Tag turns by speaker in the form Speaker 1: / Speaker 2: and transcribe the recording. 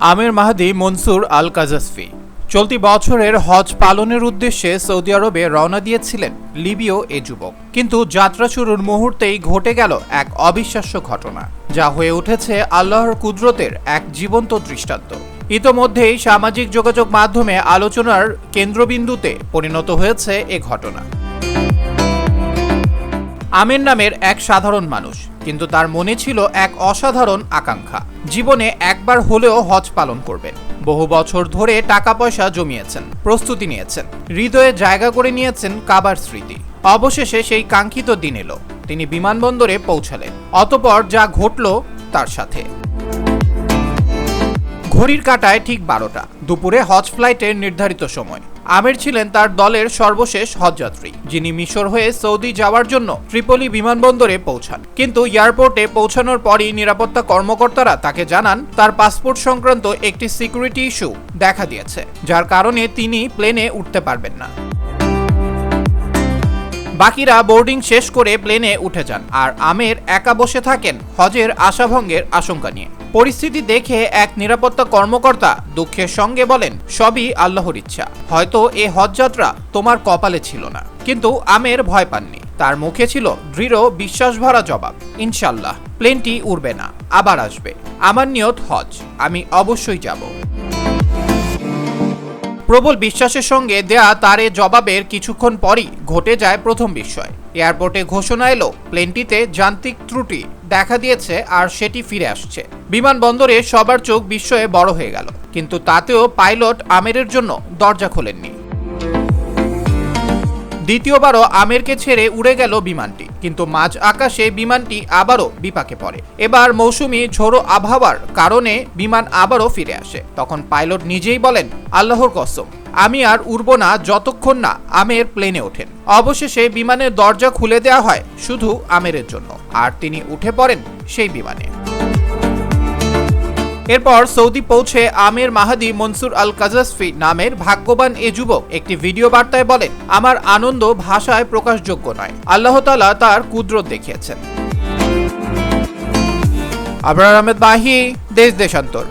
Speaker 1: আমির মাহাদি, মনসুর আল কাজাসফি চলতি বছরের হজ পালনের উদ্দেশ্যে সৌদি আরবে রওনা দিয়েছিলেন লিবিয় এ যুবক। কিন্তু যাত্রা শুরুর মুহূর্তেই ঘটে গেল এক অবিশ্বাস্য ঘটনা, যা হয়ে উঠেছে আল্লাহর কুদরতের এক জীবন্ত দৃষ্টান্ত। ইতোমধ্যেই সামাজিক যোগাযোগ মাধ্যমে আলোচনার কেন্দ্রবিন্দুতে পরিণত হয়েছে এ ঘটনা। আমির নামের এক সাধারণ মানুষ, কিন্তু তার মনে ছিল এক অসাধারণ আকাঙ্ক্ষা। জীবনে একবার হলেও হজ পালন করবেন। বহু বছর ধরে টাকা পয়সা জমিয়েছেন, প্রস্তুতি নিয়েছেন, হৃদয়ে জায়গা করে নিয়েছেন কাবার স্মৃতি। অবশেষে সেই কাঙ্ক্ষিত দিন এলো। তিনি বিমানবন্দরে পৌঁছালেন, অতপর যা ঘটল তার সাথে। ঘড়ির কাটায় ঠিক বারোটা, দুপুরে হজ ফ্লাইটের নির্ধারিত সময়। আমির ছিলেন তার দলের সর্বশেষ হজযাত্রী, যিনি মিশর হয়ে সৌদি যাওয়ার জন্য ত্রিপলি বিমানবন্দরে পৌঁছান। কিন্তু এয়ারপোর্টে পৌঁছানোর পরই নিরাপত্তা কর্মকর্তারা তাকে জানান, তার পাসপোর্ট সংক্রান্ত একটি সিকিউরিটি ইস্যু দেখা দিয়েছে, যার কারণে তিনি প্লেনে উঠতে পারবেন না। বাকিরা বোর্ডিং শেষ করে প্লেনে উঠে যান। আর আমের একা বসে থাকেন হজের আশাভঙ্গের আশঙ্কা নিয়ে। পরিস্থিতি দেখে এক নিরাপত্তা কর্মকর্তা দুঃখের সঙ্গে বলেন, সবই আল্লাহর ইচ্ছা। হয়তো এ হজযাত্রা তোমার কপালে ছিল না। কিন্তু আমের ভয় পাননি। তার মুখে ছিল দৃঢ় বিশ্বাসভরা জবাব। ইনশাল্লাহ প্লেনটি উড়বে না, আবার আসবে। আমার নিয়ত হজ। আমি অবশ্যই যাব। প্রবল বিশ্বাসের সঙ্গে দেয়া তার এ জবাবের কিছুক্ষণ পরই ঘটে যায় প্রথম বিস্ময়। এয়ারপোর্টে ঘোষণা এলো, প্লেনটিতে যান্ত্রিক ত্রুটি দেখা দিয়েছে আর সেটি ফিরে আসছে। বিমানবন্দরে সবার চোখ বিস্ময়ে বড় হয়ে গেল, কিন্তু তাতেও পাইলট আমেরের জন্য দরজা খোলেননি। দ্বিতীয়বারও আমেরকে ছেড়ে উড়ে গেল বিমানটি। কিন্তু মাঝ আকাশে বিমানটি আবারও বিপাকে পড়ে। এবার মৌসুমি ঝোড়ো আবহাওয়ার কারণে বিমান আবারও ফিরে আসে। তখন পাইলট নিজেই বলেন, আল্লাহর কসম, আমি আর উড়ব না যতক্ষণ না আমের প্লেনে ওঠেন। অবশেষে বিমানের দরজা খুলে দেওয়া হয় শুধু আমেরের জন্য। আর তিনি উঠে পড়েন সেই বিমানে। এরপর সৌদি পৌঁছে আমের মাহাদি মনসুর আল কাজাসফি নামের ভাগ্যবান এ যুবক একটি ভিডিও বার্তায় বলেন, আমার আনন্দ ভাষায় প্রকাশযোগ্য নয়। আল্লাহ তালা তার কুদরত দেখিয়েছেন। আবরার আহমেদ বাহি দেশ দেশান্তর।